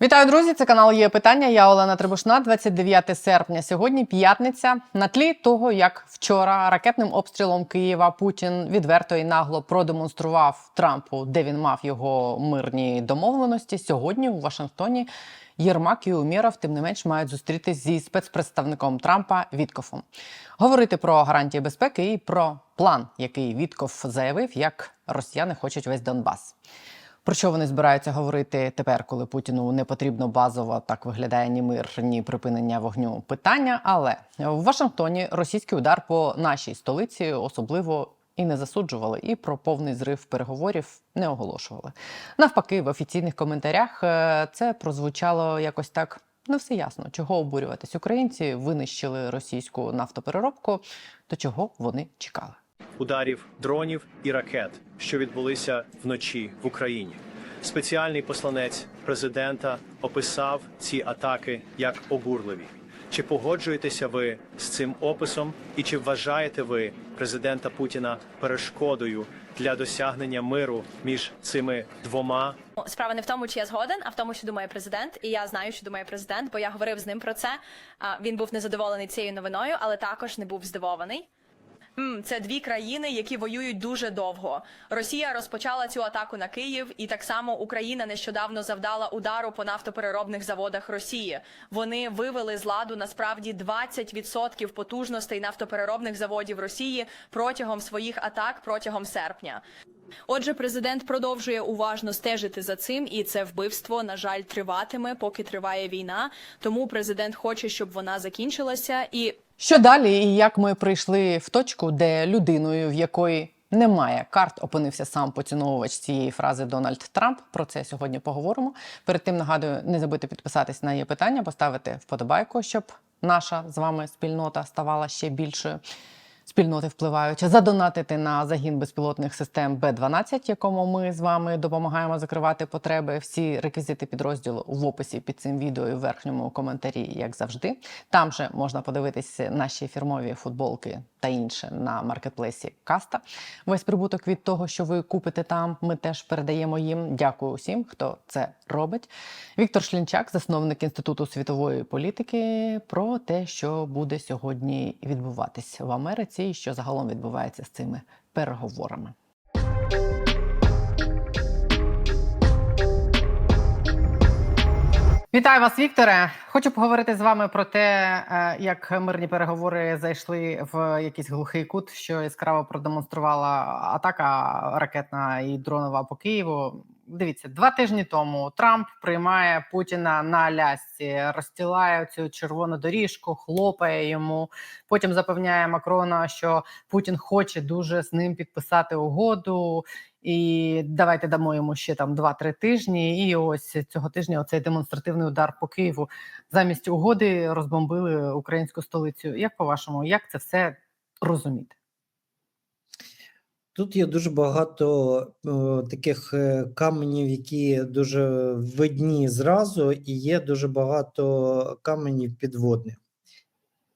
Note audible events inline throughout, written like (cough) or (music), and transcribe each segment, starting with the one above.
Вітаю, друзі! Це канал є питання. Я Олена Трибушна. 29 серпня. Сьогодні п'ятниця. На тлі того, як вчора ракетним обстрілом Києва Путін відверто і нагло продемонстрував Трампу, де він мав його мирні домовленості. Сьогодні у Вашингтоні Єрмак і Умєров, тим не менш, мають зустрітись зі спецпредставником Трампа Віткофом. Говорити про гарантії безпеки і про план, який Віткоф заявив, як росіяни хочуть весь Донбас. Про що вони збираються говорити тепер, коли Путіну не потрібно базово так виглядає ні мир, ні припинення вогню питання. Але в Вашингтоні російський удар по нашій столиці особливо і не засуджували, і про повний зрив переговорів не оголошували. Навпаки, в офіційних коментарях е, це прозвучало якось так. Не все ясно, чого обурюватись. Українці винищили російську нафтопереробку. То чого вони чекали? Ударів дронів і ракет, що відбулися вночі в Україні. Спеціальний посланець президента описав ці атаки як обурливі. Чи погоджуєтеся ви з цим описом, і чи вважаєте ви президента Путіна перешкодою для досягнення миру між цими двома Справа не в тому, чи я згоден, а в тому, що думає президент. І я знаю, що думає президент, бо я говорив з ним про це. Він був незадоволений цією новиною, але також не був здивований. Це дві країни, які воюють дуже довго. Росія розпочала цю атаку на Київ, і так само Україна нещодавно завдала удару по нафтопереробних заводах Росії. Вони вивели з ладу насправді 20% потужностей нафтопереробних заводів Росії протягом своїх атак протягом серпня. Отже, президент продовжує уважно стежити за цим, і це вбивство, на жаль, триватиме, поки триває війна. Тому президент хоче, щоб вона закінчилася, і Що далі, і як ми прийшли в точку, де людиною, в якої немає карт, опинився сам поціновувач цієї фрази Дональд Трамп. Про це сьогодні поговоримо. Перед тим нагадую, не забудьте підписатись на її питання, поставити вподобайку, щоб наша з вами спільнота ставала ще більшою. Спільноти впливають задонатити на загін безпілотних систем Б-12, якому ми з вами допомагаємо закривати потреби. Всі реквізити підрозділу в описі під цим відео і в верхньому коментарі, як завжди. Там же можна подивитись наші фірмові футболки та інше на маркетплейсі Каста. Весь прибуток від того, що ви купите там, ми теж передаємо їм. Дякую усім, хто це робить. Віктор Шлінчак, засновник інституту світової політики, про те, що буде сьогодні відбуватись в Америці, і що загалом відбувається з цими переговорами. Вітаю вас, Вікторе. Хочу поговорити з вами про те, е, як мирні переговори зайшли в якийсь глухий кут, що яскраво продемонструвала атака ракетна і дронова по Києву. Дивіться, два тижні тому Трамп приймає Путіна на Алясці, розстілає цю червону доріжку, хлопає йому. Потім запевняє Макрона, що Путін хоче дуже з ним підписати угоду. І давайте дамо йому ще там 2-3 тижні. І ось цього тижня оцей демонстративний удар по Києву замість угоди розбомбили українську столицю. Як по-вашому, як це все розуміти? Тут є дуже багато о, таких е, каменів, які дуже видні зразу, і є дуже багато каменів підводних.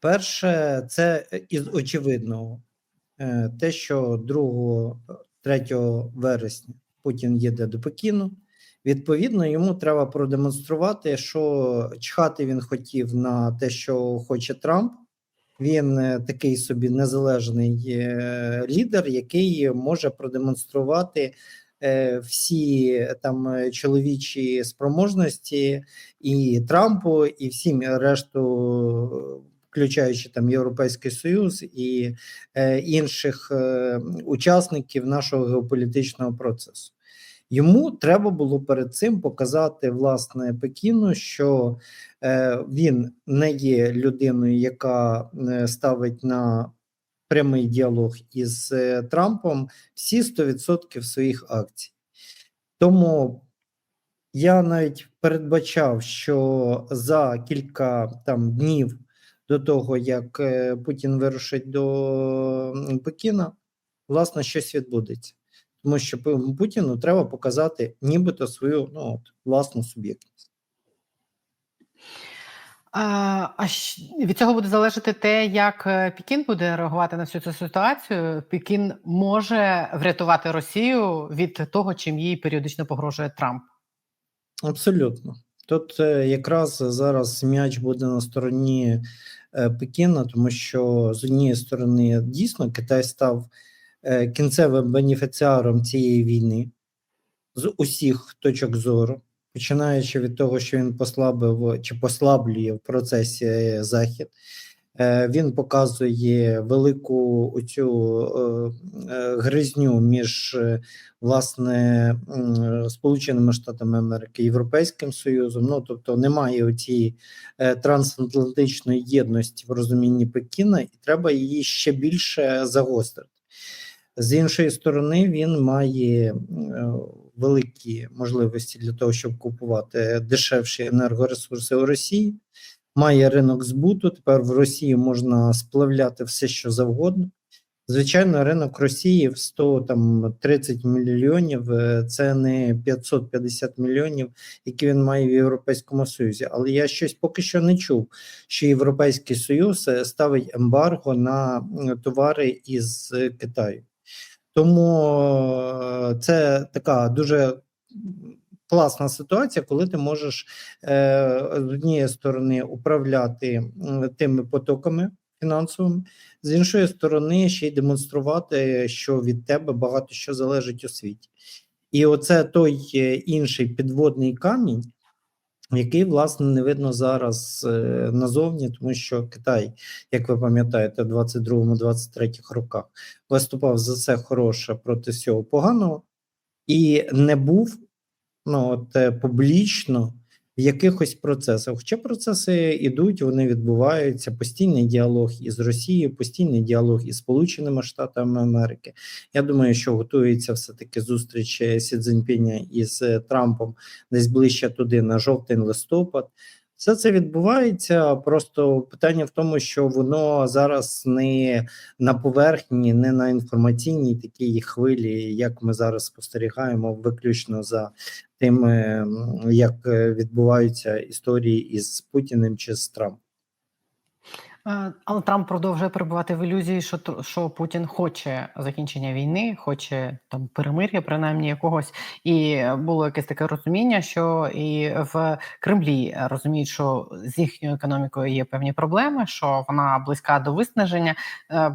Перше, це із очевидного, Е, те, що 2-3 вересня Путін їде до Пекіну. Відповідно, йому треба продемонструвати, що чхати він хотів на те, що хоче Трамп. Він е, такий собі незалежний е, лідер, який може продемонструвати е, всі там чоловічі спроможності і Трампу, і всім решту, включаючи там Європейський Союз і інших учасників нашого геополітичного процесу. Йому треба було перед цим показати власне Пекіну, що він не є людиною, яка е, ставить на прямий діалог із е, Трампом всі 100% своїх акцій. Тому я навіть передбачав, що за кілька там днів до того, як е, Путін вирушить до Пекіна, власне, щось відбудеться. Тому що Путіну треба показати нібито свою ну, от, власну суб'єктність. А, від цього буде залежати те, як е, Пекін буде реагувати на всю цю ситуацію. Пекін може врятувати Росію від того, чим їй періодично погрожує Трамп. Абсолютно. Тут е, якраз зараз м'яч буде на стороні е, Пекіна, тому що з однієї сторони дійсно Китай став кінцевим бенефіціаром цієї війни з усіх точок зору, починаючи від того, що він послабив чи послаблює в процесі е, захід. Е, Він показує велику оцю е, гризню між власне Сполученими Штатами Америки, Європейським Союзом. Ну тобто немає оцієї е, трансатлантичної єдності в розумінні Пекіна, і треба її ще більше загострити. З іншої сторони, він має е, великі можливості для того, щоб купувати дешевші енергоресурси у Росії. Має ринок збуту. Тепер в Росії можна сплавляти все, що завгодно. Звичайно, ринок Росії в 100 там 30 мільйонів е, це не 550 мільйонів, які він має в Європейському Союзі. Але я щось поки що не чув, що Європейський Союз е, ставить ембарго на товари із Китаю. Тому е, це така дуже класна ситуація, коли ти можеш е, з однієї сторони управляти тими потоками фінансовими, з іншої сторони, ще й демонструвати, що від тебе багато що залежить у світі. І оце той е, інший підводний камінь, який, власне, не видно зараз е, назовні, тому що Китай, як ви пам'ятаєте, в 22-23 роках виступав за все хороше проти всього поганого і не був ну, от, е, публічно в якихось процесах. Хоча процеси йдуть, вони відбуваються. Постійний діалог із Росією, постійний діалог із Сполученими Штатами Америки. Я думаю, що готується все-таки зустріч е, Сі Цзіньпіня із е, Трампом десь ближче туди на жовтень-листопад. Все це відбувається. Просто питання в тому, що воно зараз не на поверхні, не на інформаційній такій хвилі, як ми зараз спостерігаємо, виключно за тим, е, як е, відбуваються історії із Путіним чи з Трампом. Е, Але Трамп продовжує перебувати в ілюзії, що що Путін хоче закінчення війни, хоче там перемир'я, принаймні якогось. І було якесь таке розуміння, що і в Кремлі розуміють, що з їхньою економікою є певні проблеми, що вона близька до виснаження.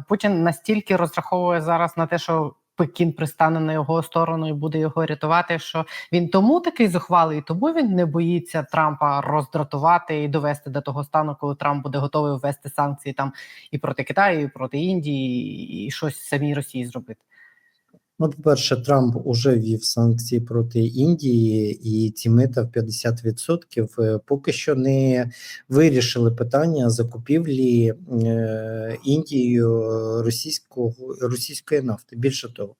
Путін настільки розраховує зараз на те, що Пекін пристане на його сторону і буде його рятувати. Що він тому такий зухвалий, тому він не боїться Трампа роздратувати і довести до того стану, коли Трамп буде готовий ввести санкції там і проти Китаю, і проти Індії, і щось самій Росії зробити. Ну, по-перше, Трамп уже ввів санкції проти Індії, і ці мита в 50% е, поки що не вирішили питання закупівлі е, Індією російського російської нафти. Більше того,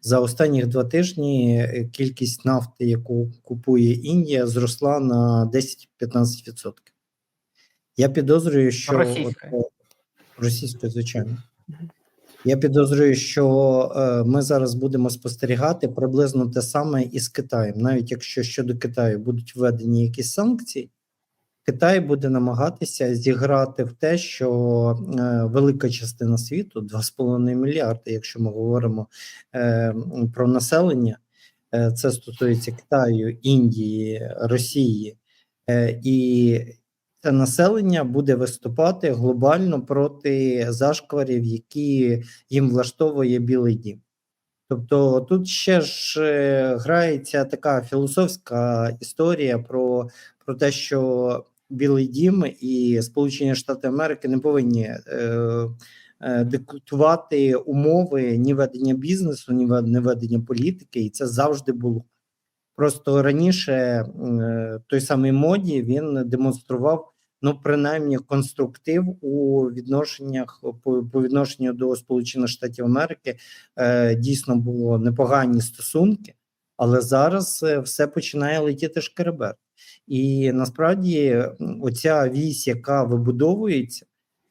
за останні два тижні е, кількість нафти, яку купує Індія, зросла на 10-15%. Я підозрюю, що Російської. от, е, звичайно. Я підозрюю, що е, ми зараз будемо спостерігати приблизно те саме і з Китаєм. Навіть якщо щодо Китаю будуть введені якісь санкції, Китай буде намагатися зіграти в те, що е, велика частина світу 2,5 мільярди, якщо ми говоримо е, про населення, це стосується Китаю, Індії, Росії, і це населення буде виступати глобально проти зашкварів, які їм влаштовує Білий Дім. Тобто тут ще ж е, грається така філософська історія про, про те, що Білий Дім і Сполучені Штати Америки не повинні е, е, диктувати умови ні ведення бізнесу, ні ведення політики, і це завжди було. Просто раніше е, той самий моді він демонстрував ну принаймні конструктив у відношеннях по, відношенню до Сполучених Штатів Америки е, дійсно було непогані стосунки, але зараз е, все починає летіти шкеребер. І насправді оця вісь, яка вибудовується,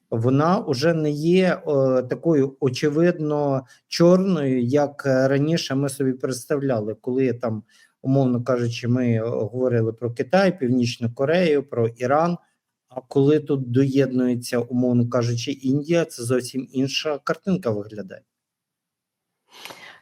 вона вже не є е, такою очевидно чорною, як е, раніше ми собі представляли, коли там, умовно кажучи, ми говорили про Китай, Північну Корею, про Іран. А коли тут доєднується, умовно кажучи, Індія, це зовсім інша картинка виглядає.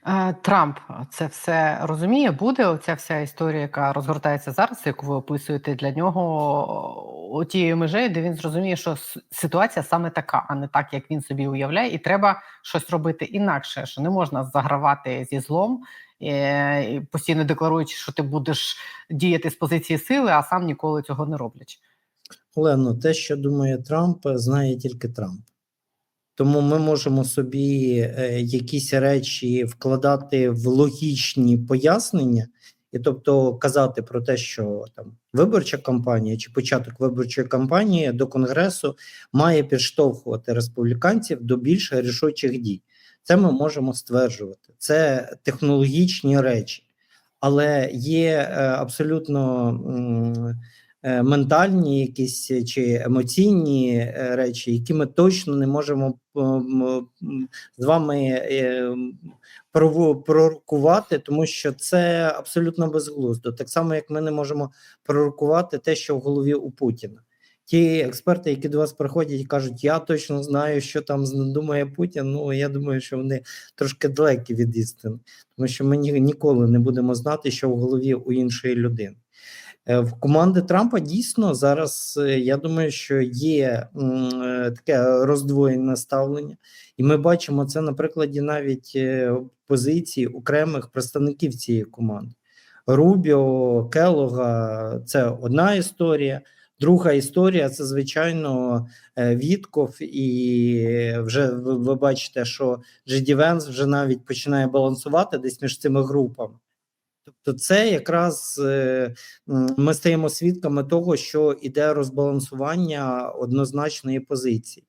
Е, Трамп це все розуміє. Буде оця вся історія, яка розгортається зараз, яку ви описуєте для нього тією межею, де він зрозуміє, що ситуація саме така, а не так, як він собі уявляє, і треба щось робити інакше, що не можна загравати зі злом, е, постійно декларуючи, що ти будеш діяти з позиції сили, а сам ніколи цього не роблячи. Олено, те, що думає Трамп, знає тільки Трамп. Тому ми можемо собі е, якісь речі вкладати в логічні пояснення, і тобто казати про те, що там виборча кампанія чи початок виборчої кампанії до конгресу має підштовхувати республіканців до більш рішучих дій. Це ми можемо стверджувати. Це технологічні речі, але є е, абсолютно. Е, ментальні якісь е, чи емоційні е, речі, які ми точно не можемо з вами пророкувати, тому що це абсолютно безглуздо. Так само, як ми не можемо пророкувати те, що в голові у Путіна. Ті експерти, які до вас приходять і кажуть, я точно знаю, що там думає Путін. Ну я думаю, що вони трошки далекі від істини, тому що ми ні- ніколи не будемо знати, що в голові у іншої людини. Е, В команди Трампа дійсно зараз е, я думаю, що є е, таке роздвоєне ставлення, і ми бачимо це на прикладі навіть позицій окремих представників цієї команди. Рубіо, Келога це одна історія. Друга історія це звичайно Вітков, і вже ви, бачите, що Джеді Венс вже навіть починає балансувати десь між цими групами. Тобто, це якраз е, ми стаємо свідками того, що іде розбалансування однозначної позиції.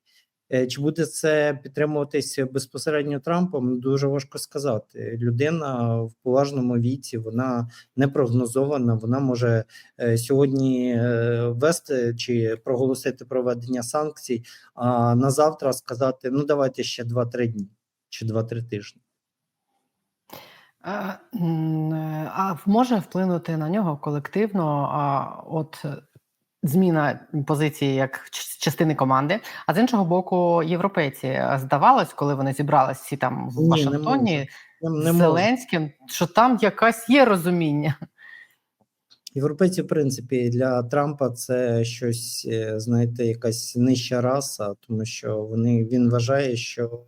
Е, Чи буде це підтримуватися безпосередньо Трампом? Дуже важко сказати. Людина в поважному віці, вона не прогнозована. Вона може е, сьогодні ввести чи проголосити проведення санкцій, а на завтра сказати: ну давайте ще 2-3 дні чи 2-3 тижні. А може вплинути на нього колективно а, от е, зміна позиції як частини команди, а з іншого боку, європейці е, здавалось, коли вони зібрались всі там в Вашингтоні з. Зеленським, що там якась є розуміння. Європейці, в принципі, для Трампа це щось, е, знаєте, якась нижча раса, тому що вони він вважає, що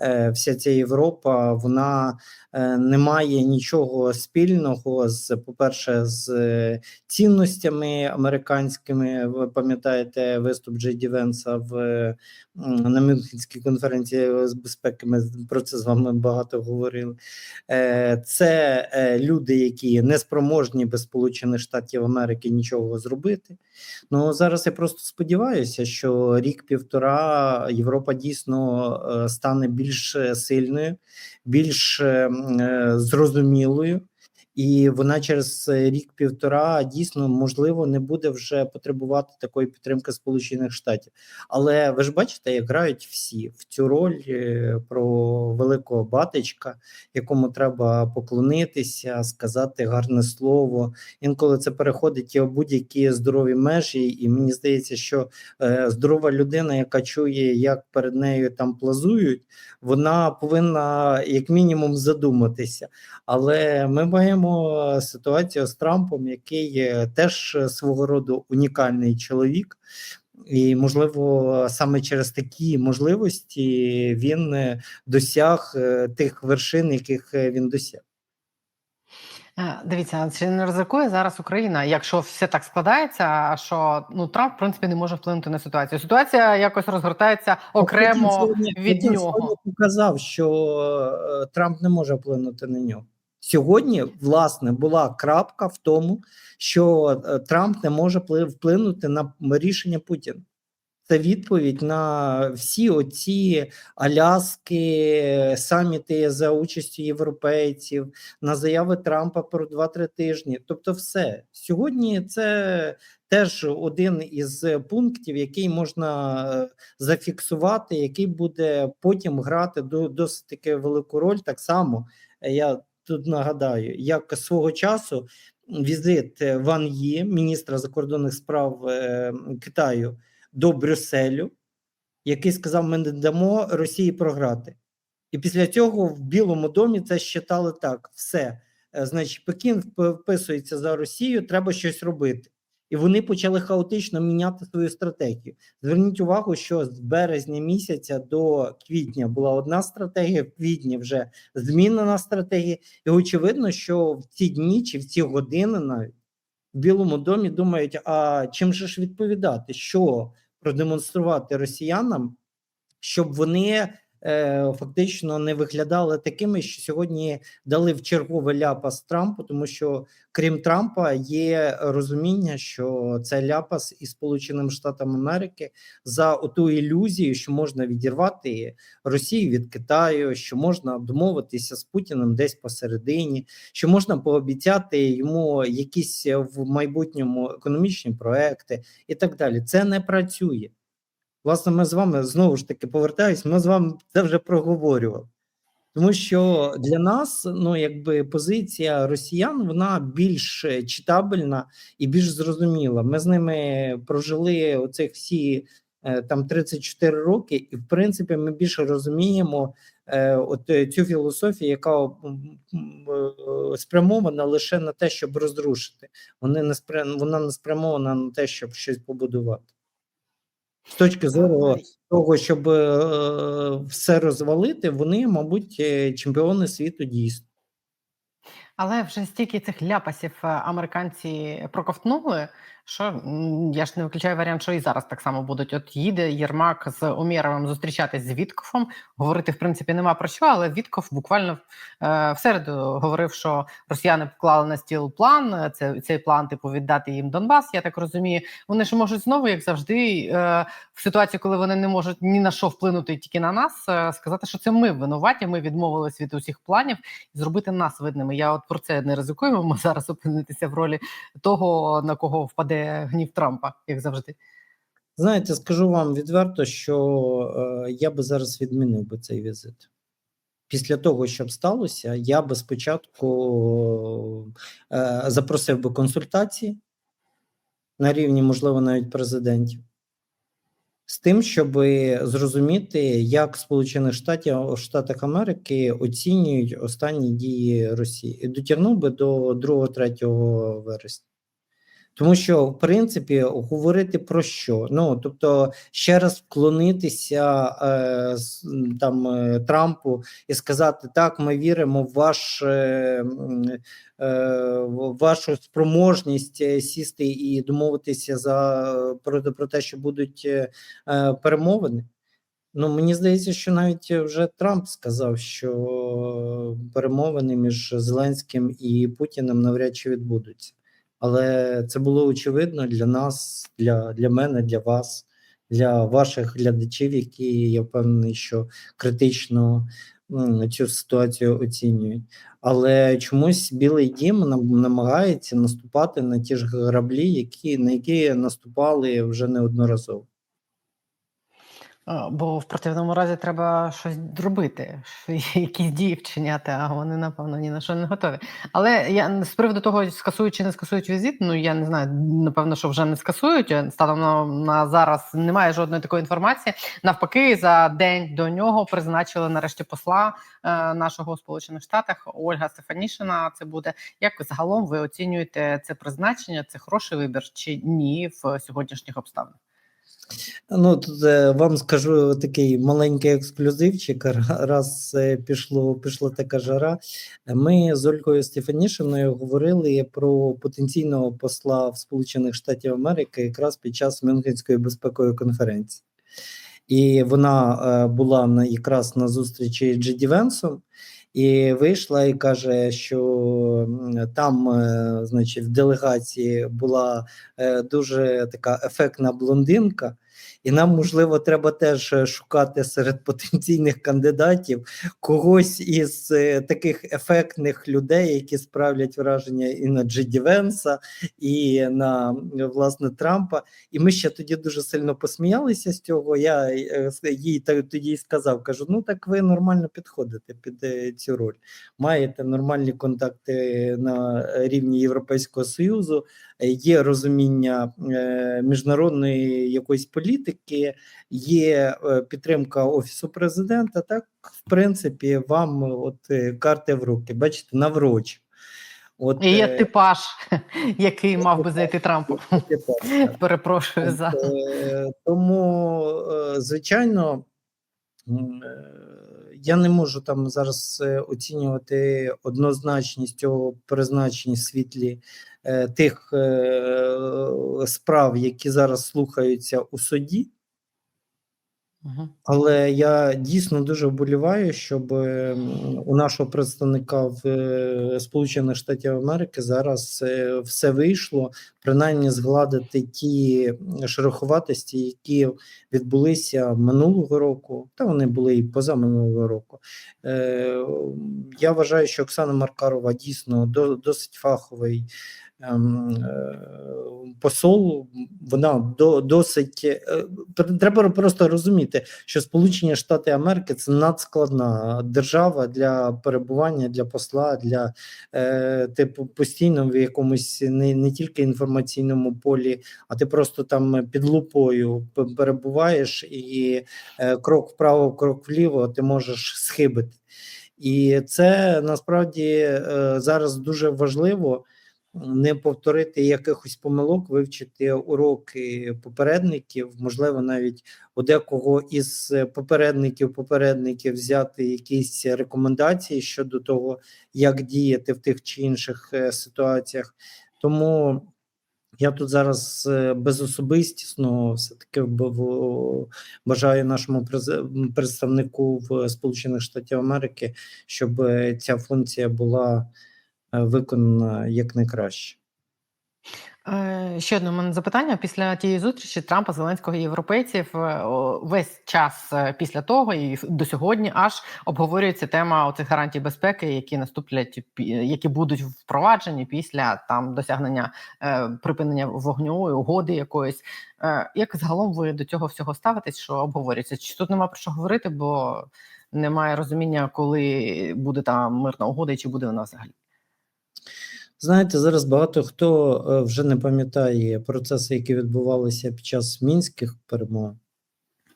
е, вся ця Європа вона е, не має нічого спільного з, по-перше, з е, цінностями американськими. Ви пам'ятаєте виступ Джей Венса в на Мюнхенській конференції з безпеки. Ми про це з вами багато говорили. Е, Це е, люди, які не спроможні без Сполучених Штатів Америки нічого зробити. Ну зараз я просто сподіваюся, що рік-півтора Європа дійсно е, стане більш е, сильною, більш е, м, е, зрозумілою. І вона через е, рік-півтора дійсно можливо не буде вже потребувати такої підтримки Сполучених Штатів. Але ви ж бачите, як грають всі в цю роль е, про великого батечка, якому треба поклонитися, сказати гарне слово. Інколи це переходить і будь-які здорові межі, і мені здається, що е, здорова людина, яка чує, як перед нею там плазують, вона повинна як мінімум задуматися. Але ми маємо ситуацію з Трампом, який е, теж е, свого роду унікальний чоловік. І, можливо, саме через такі можливості він е, досяг е, тих вершин, яких е, він досяг. Е, Дивіться, чи не ризикує зараз Україна, якщо все так складається, що ну Трамп в принципі не може вплинути на ситуацію. Ситуація якось розгортається окремо Путін сьогодні- від Путін нього. показав, що е, Трамп не може вплинути на нього. Сьогодні, власне, була крапка в тому, що е, Трамп не може вплинути на рішення Путіна. Це відповідь на всі оці аляски, саміти за участю європейців, на заяви Трампа про 2-3 тижні. Тобто, все сьогодні це теж один із пунктів, який можна е, зафіксувати, який буде потім грати до досить таки велику роль. Так само е, я тут нагадаю, як свого часу візит е, Ван Ї, міністра закордонних справ е, Китаю, до Брюсселю, який сказав: ми не дамо Росії програти. І після цього в Білому домі це считали так: все, е, значить, Пекін вписується за Росію, треба щось робити. І вони почали хаотично міняти свою стратегію. Зверніть увагу, що з березня місяця до квітня була одна стратегія, в квітні вже змінена стратегія. І очевидно, що в ці дні чи в ці години навіть в Білому домі думають: а чим же ж відповідати, що продемонструвати росіянам, щоб вони фактично не виглядали такими, що сьогодні дали в чергове ляпас Трампу, тому що крім Трампа є розуміння, що це ляпас із Сполученим Штатами Америки за оту ілюзію, що можна відірвати Росію від Китаю, що можна домовитися з Путіним десь посередині, що можна пообіцяти йому якісь в майбутньому економічні проекти і так далі. Це не працює. Власне, ми з вами знову ж таки повертаюсь. Ми з вами це вже проговорювали. Тому що для нас, ну якби позиція росіян, вона більш читабельна і більш зрозуміла. Ми з ними прожили оцих всі е, там 34 роки, і в принципі ми більше розуміємо е, от цю філософію, яка е, спрямована лише на те, щоб розрушити. Вони не спря... вона не спрямована на те, щоб щось побудувати. З точки зору того, щоб е, все розвалити, вони, мабуть, е, чемпіони світу дійсно. Але вже стільки цих ляпасів е, американці проковтнули, що я ж не виключаю варіант, що і зараз так само будуть. От їде Єрмак з Омєровим зустрічатись з Віткофом. Говорити, в принципі, нема про що, але Вітков буквально е, в середу говорив, що росіяни поклали на стіл план. е, Це цей план, типу, віддати їм Донбас. Я так розумію. Вони ж можуть знову, як завжди, е, в ситуації, коли вони не можуть ні на що вплинути тільки на нас, е, сказати, що це ми винуваті. Ми відмовились від усіх планів і зробити нас видними. Я от про це не ризикуємо. Ми зараз опинитися в ролі того, на кого впаде гнів Трампа, як завжди. Знаєте, скажу вам відверто, що е, я би зараз відмінив би цей візит. Після того, що сталося, я би спочатку е, запросив би консультації на рівні, можливо, навіть президентів, з тим, щоб зрозуміти, як Сполучених Штатів Штатах Америки оцінюють останні дії Росії, і дотягнув би до 2-3 вересня. Тому що, в принципі, говорити про що? Ну тобто, ще раз вклонитися е, там е, Трампу і сказати: так, ми віримо в ваш е, е, в вашу спроможність е, сісти і домовитися за про, про те, що будуть е, перемовини. Ну, мені здається, що навіть вже Трамп сказав, що перемовини між Зеленським і Путіним навряд чи відбудуться. Але це було очевидно для нас, для, для мене, для вас, для ваших глядачів, які я впевнений, що критично ну, цю ситуацію оцінюють. Але чомусь Білий Дім нам- намагається наступати на ті ж граблі, які, на які наступали вже неодноразово. Бо в противному разі треба щось робити, якісь дії вчиняти, а вони, напевно, ні на що не готові. Але я з приводу того, скасують чи не скасують візит, ну я не знаю, напевно, що вже не скасують. Станом на, на зараз немає жодної такої інформації. Навпаки, за день до нього призначили нарешті посла е, нашого у Сполучених Штатах Ольга Стефанішина. Це буде як загалом ви оцінюєте це призначення? Це хороший вибір чи ні в сьогоднішніх обставинах? Ну, тут е, вам скажу такий маленький ексклюзивчик. Ра- Раз е, пішло, пішла така жара. Ми з Олькою Стефанішиною говорили про потенційного посла в Сполучених Штатів Америки якраз під час Мюнхенської безпекової конференції. І вона е, була на якраз на зустрічі Джеді Венсом, і вийшла і каже, що там, е, значить, в делегації була е, дуже така ефектна блондинка, і нам, можливо, треба теж е, шукати серед потенційних кандидатів когось із е, таких ефектних людей, які справлять враження і на Джеді Венса, і на е, власне Трампа. І ми ще тоді дуже сильно посміялися з цього. Я їй тоді й сказав: кажу: ну так ви нормально підходите під цю роль. Маєте нормальні контакти на рівні Європейського Союзу, є розуміння е, міжнародної якоїсь політики, є е, підтримка Офісу президента. Так, в принципі, вам от е, карти в руки, бачите, наврочі. От, І є е, типаж, (laughs) який мав би зайти Трампу. (laughs) Перепрошую за Е, Тому, е, звичайно, е, я не можу там зараз е, оцінювати однозначність цього призначення світлі е, тих е, справ, які зараз слухаються у суді. Але я дійсно дуже вболіваю, щоб ем, у нашого представника в е, Сполучених Штатів Америки зараз е, все вийшло, принаймні згладити ті шероховатості, які відбулися минулого року, та вони були і позаминулого року. Е, Я вважаю, що Оксана Маркарова дійсно досить фаховий. Ем, е, Посол, вона до, досить е, треба просто розуміти, що Сполучені Штати Америки це надскладна держава для перебування для посла, для е, типу постійно в якомусь не, не тільки інформаційному полі, а ти просто там під лупою перебуваєш, і крок вправо, крок вліво, ти можеш схибити. І це насправді зараз дуже важливо не повторити якихось помилок, вивчити уроки попередників, можливо, навіть у декого із е, попередників попередників взяти якісь рекомендації щодо того, як діяти в тих чи інших е, ситуаціях. Тому я тут зараз е, безособистісно все-таки б- в- бажаю нашому представнику в Сполучених Штатів Америки, щоб ця функція була виконана якнайкраще. Е, Ще одне мене запитання. Після тієї зустрічі Трампа, Зеленського і європейців е, весь час е, після того і до сьогодні аж обговорюється тема оцих гарантій безпеки, які наступлять, які будуть впроваджені після там досягнення е, припинення вогню, угоди якоїсь. Е, як загалом ви до цього всього ставитесь, що обговорюється? Чи тут нема про що говорити, бо немає розуміння, коли буде та мирна угода і чи буде вона взагалі? Знаєте, зараз багато хто е, вже не пам'ятає процеси, які відбувалися під час мінських перемовин.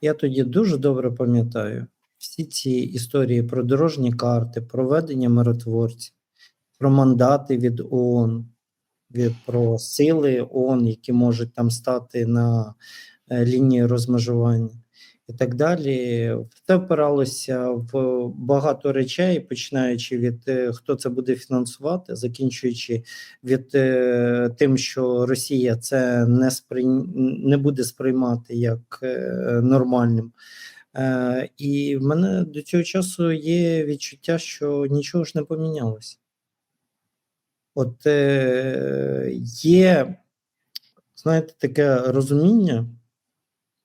Я тоді дуже добре пам'ятаю всі ці історії про дорожні карти, про ведення миротворців, про мандати від ООН, від, про сили ООН, які можуть там стати на е, лінії розмежування і так далі. Все впиралося в багато речей, починаючи від е, хто це буде фінансувати, закінчуючи від е, тим, що Росія це не сприй... не буде сприймати як е, нормальним. І в мене до цього часу є відчуття, що нічого ж не помінялося. От е, є, знаєте, таке розуміння,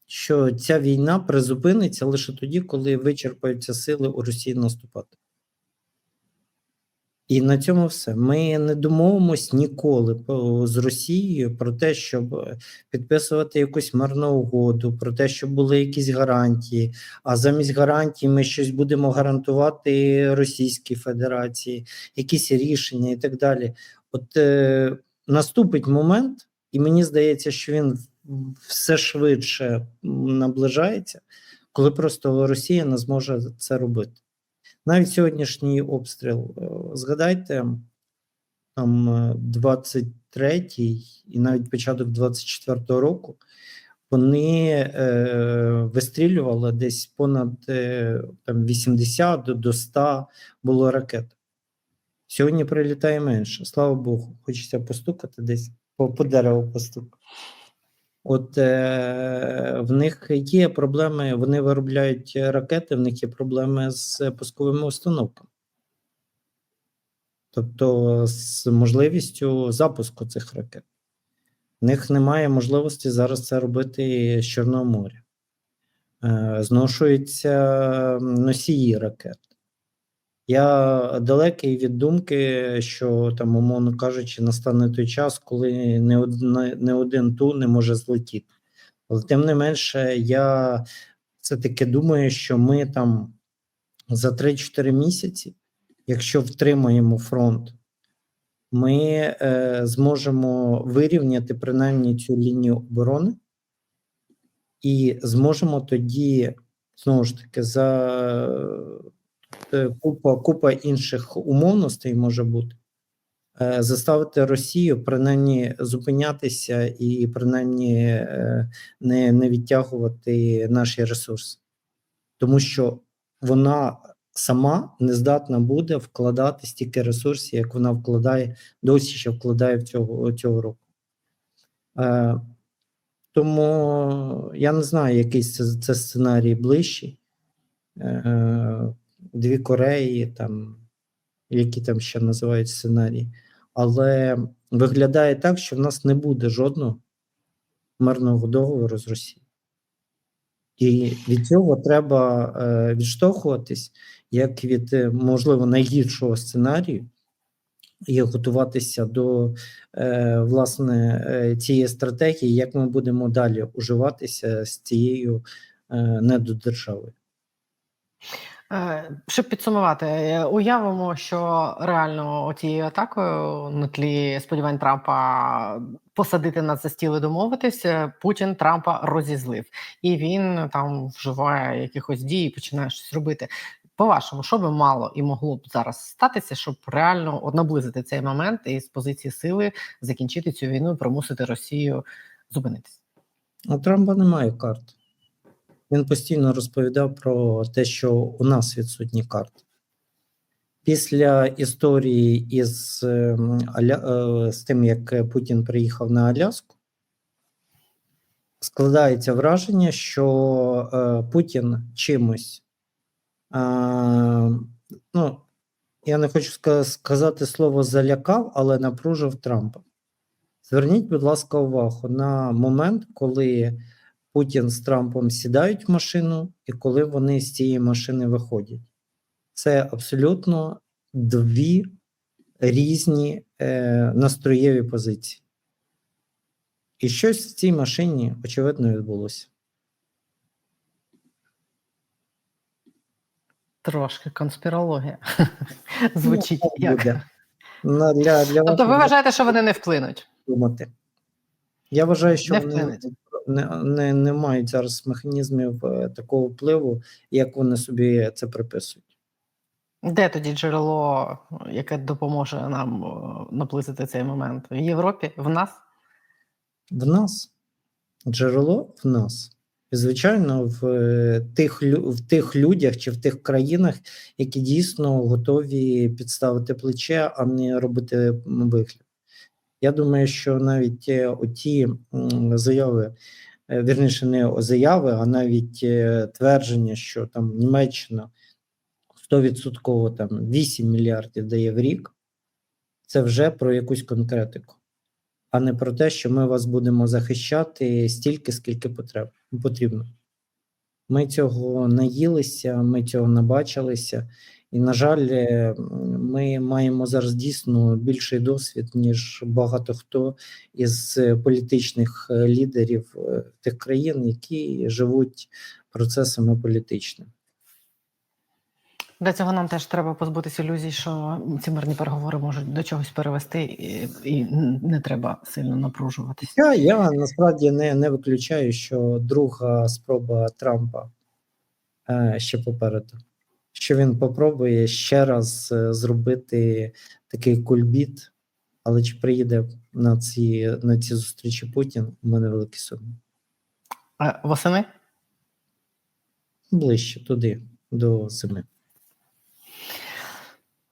що ця війна призупиниться лише тоді, коли вичерпаються сили у Росії наступати. І на цьому все. Ми не домовимось ніколи з Росією про те, щоб е, підписувати якусь мирну угоду, про те, щоб були якісь гарантії. А замість гарантій ми щось будемо гарантувати Російській Федерації, якісь рішення і так далі. От е, наступить момент, і мені здається, що він все швидше наближається, коли просто Росія не зможе це робити. Навіть сьогоднішній обстріл, е, згадайте, там е, 23-й і навіть початок 24-го року, вони е, вистрілювали десь понад е, там 80 до- до 100 було ракет. Сьогодні прилітає менше. Слава Богу, хочеться постукати десь по, по дереву постукати. От е, в них є проблеми, вони виробляють ракети, в них є проблеми з пусковими установками. Тобто з можливістю запуску цих ракет. В них немає можливості зараз це робити з Чорного моря. Е, зношуються носії ракет. Я далекий від думки, що там, умовно кажучи, настане той час, коли не один, не один ту не може злетіти. Але тим не менше, я все-таки думаю, що ми там за 3-4 місяці якщо втримаємо фронт, ми е, зможемо вирівняти принаймні цю лінію оборони і зможемо тоді знову ж таки за купа, купа інших умовностей може бути. е, Заставити Росію принаймні зупинятися і принаймні е, не, не відтягувати наші ресурси, тому що вона сама не здатна буде вкладати стільки ресурсів, як вона вкладає досі ще вкладає в цього, цього року. Е, тому я не знаю, який це, це сценарій ближчий. Е, дві Кореї, там, які там ще називають сценарії. Але виглядає так, що в нас не буде жодного мирного договору з Росією. І від цього треба е, відштовхуватись як від, е, можливо, найгіршого сценарію, і готуватися до е, власне е, цієї стратегії, як ми будемо далі уживатися з цією е, недодержавою. Е, Щоб підсумувати, е, уявимо, що реально цією атакою на тлі сподівань Трампа посадити нас за стіл і домовитись, е, Путін Трампа розізлив, і він там вживає якихось дій, починає щось робити. По-вашому, що би мало і могло б зараз статися, щоб реально наблизити цей момент і з позиції сили закінчити цю війну, і примусити Росію зупинитись? У Трампа немає карт. Він постійно розповідав про те, що у нас відсутні карти. Після історії із, ем, е, з тим, як Путін приїхав на Аляску, складається враження, що е, Путін чимось. Ну, я не хочу сказати слово залякав, але напружив Трампа. Зверніть, будь ласка, увагу на момент, коли Путін з Трампом сідають в машину, і коли вони з цієї машини виходять. Це абсолютно дві різні е, настроєві позиції. І щось в цій машині, очевидно, відбулося. Трошки конспірологія звучить Ну, як. буде. На, для, для Тобто, ви вважаєте, що вони не вплинуть? думати. Я вважаю, що Не вони вплинуть. Не, не, не мають зараз механізмів е, такого впливу, як вони собі це приписують. Де тоді джерело, яке допоможе нам наблизити цей момент? В Європі? В нас? В нас джерело в нас. І, звичайно, в е, тих, в тих людях чи в тих країнах, які дійсно готові підставити плече, а не робити вигляд. Я думаю, що навіть е, оті заяви, е, вірніше, не заяви, а навіть е, твердження, що там Німеччина 100% там 8 мільярдів дає в рік, це вже про якусь конкретику а не про те, що ми вас будемо захищати стільки, скільки потрібно. Ми цього наїлися, ми цього набачилися, і, на жаль, е, ми маємо зараз дійсно більший досвід, ніж багато хто із е, політичних е, лідерів тих країн, які живуть процесами політичними. Для цього нам теж треба позбутися ілюзій, що ці мирні переговори можуть до чогось перевести, і, і не треба сильно напружуватися. Я, я насправді не, не виключаю, що друга спроба Трампа е, ще попереду. Що він попробує ще раз е, зробити такий кульбіт, але чи приїде на ці, на ці зустрічі Путін, у мене великі сумніви. Е, Восени? Ближче туди, до зими.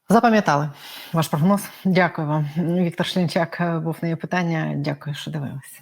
Запам'ятали ваш прогноз. Дякую вам. Віктор Шлінчак е, був на є питання. Дякую, що дивилися.